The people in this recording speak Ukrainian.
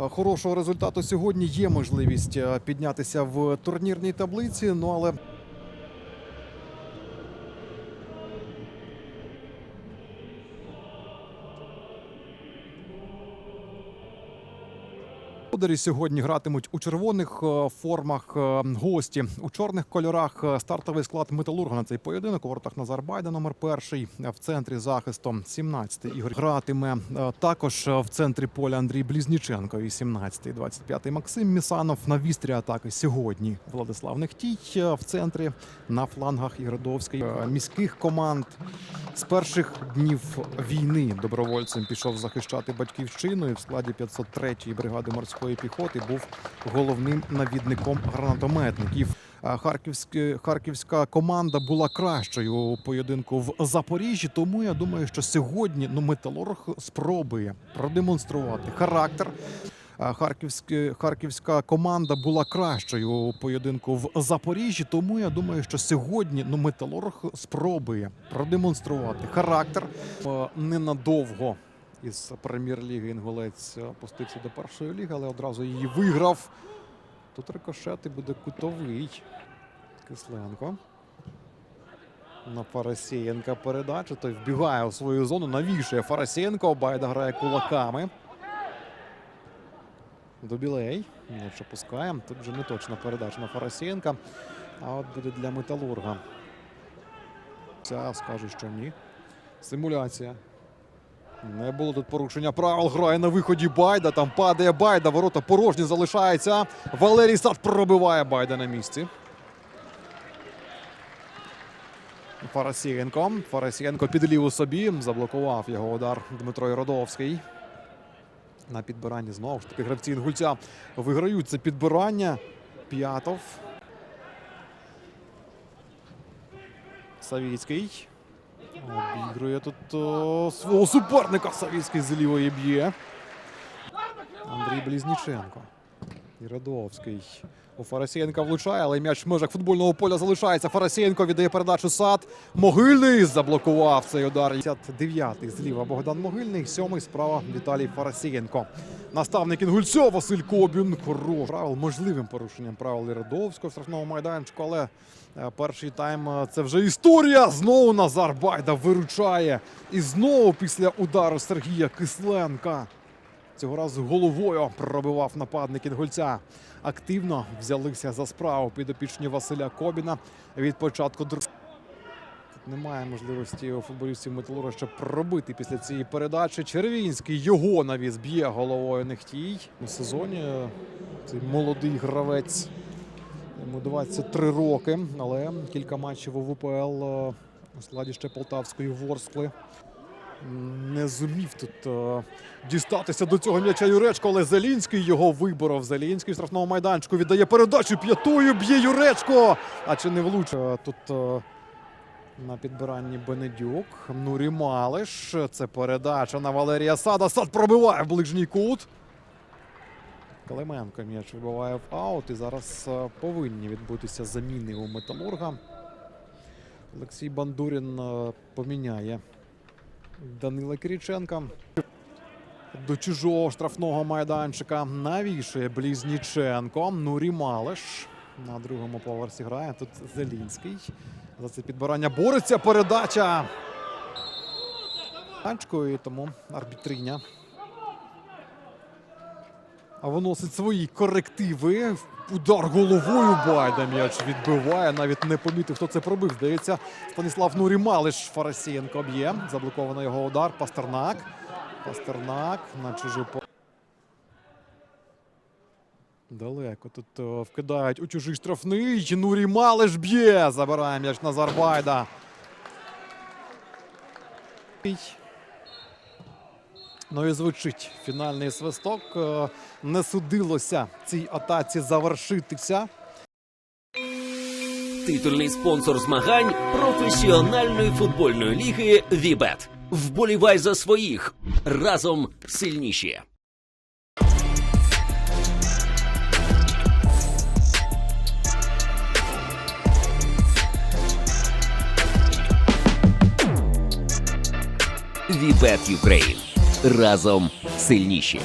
Е, Хорошого результату сьогодні є можливість е, піднятися в турнірній таблиці. Ну але Господарі сьогодні гратимуть у червоних е, формах е, гості у чорних кольорах. Е, Стартовий склад металурга на цей поєдинок. У воротах Назар Байда, номер перший. В центрі захисту 17-й Ігор гратиме також в центрі поля Андрій Блізніченко. 18-й, 25-й Максим Місанов. На вістрі атаки сьогодні Владислав Нехтій в центрі на флангах Ігородовський Е, міських команд. З перших днів війни добровольцем пішов захищати батьківщину і в складі 503-ї бригади морської піхоти був головним навідником гранатометників. А Харківське, харківська команда була кращою у поєдинку в Запоріжжі. Тому я думаю, що сьогодні ну металург спробує продемонструвати характер. А Харківське, харківська команда була кращою у поєдинку в Запоріжжі. Тому я думаю, що сьогодні ну металург спробує продемонструвати характер Е, ненадовго із прем'єр-ліги інгулець опустився до першої ліги, але одразу її виграв. Тут рикошет і буде кутовий. Кисленко. На Фарасієнка передача. Той вбігає у свою зону. Навішує Фарасієнко. Байда грає кулаками. Добілей. М'яч опускає. Тут вже не точна передача на Фарасієнка. А от буде для металурга. Ця скаже, що ні. Симуляція. Не було тут порушення правил. Грає на виході Байда. Там падає Байда. Ворота порожні залишаються. Валерій Сад пробиває Байда на місці. Фарасієнко. Фарасієнко під ліву собі. Заблокував його удар Дмитро Іродовський. На підбиранні знову ж таки гравці інгульця виграють це підбирання. П'ятов. Савіцький. Обігрує тут о, свого суперника. Савіцький з лівої б'є. Андрій Блізніченко. І Радовський. У Фарасієнка влучає, але м'яч в межах футбольного поля залишається. Фарасієнко віддає передачу сад. Могильний заблокував цей удар. 59-й зліва Богдан Могильний. Сьомий справа Віталій Фарасієнко. Наставник Інгульцьо Василь Кобін. Хорош. Правил можливим порушенням правил Радовського в штрафному майданчику. Але е, перший тайм е, це вже історія. Знову Назар Байда виручає. І знову після удару Сергія Кисленка. Цього разу головою пробивав нападник інгульця. Активно взялися за справу підопічні Василя Кобіна від початку дру... Тут немає можливості у футболістів Металура ще пробити після цієї передачі. Червінський його навіс б'є головою Нехтій. У сезоні цей молодий гравець. Йому 23 роки, але кілька матчів у ВПЛ е, у складі ще Полтавської Ворскли не зумів тут е, дістатися до цього м'яча Юречко, але Зелінський його виборов. Зелінський в штрафному майданчику віддає передачу п'ятою, б'є Юречко. А чи не влучив тут е, на підбиранні Бенедюк. Нурі Малиш. Це передача на Валерія Сада. Сад пробиває в ближній кут. Калименко м'яч вибиває в аут. І зараз е, повинні відбутися заміни у металурга. Олексій Бандурін е, поміняє Данила Кириченка. До чужого штрафного майданчика навішує Блізніченко. Нурі Малиш на другому поверсі грає. Тут Зелінський. За це підбирання бореться. Передача. І тому арбітриня. А виносить свої корективи. Удар головою Байда м'яч відбиває. Навіть не помітив, хто це пробив. Здається, Станіслав Нурі Малиш Фарасієнко б'є. Заблокований його удар. Пастернак. Пастернак на чужу по. Далеко тут е, вкидають у чужий штрафний. Нурі Малиш б'є. Забирає м'яч Назар Байда. Ну і звучить фінальний свисток. Е, Не судилося цій атаці завершитися. Титульний спонсор змагань професіональної футбольної ліги Вібет. Вболівай за своїх разом сильніші. Вібет Юкрейн разом сильніші.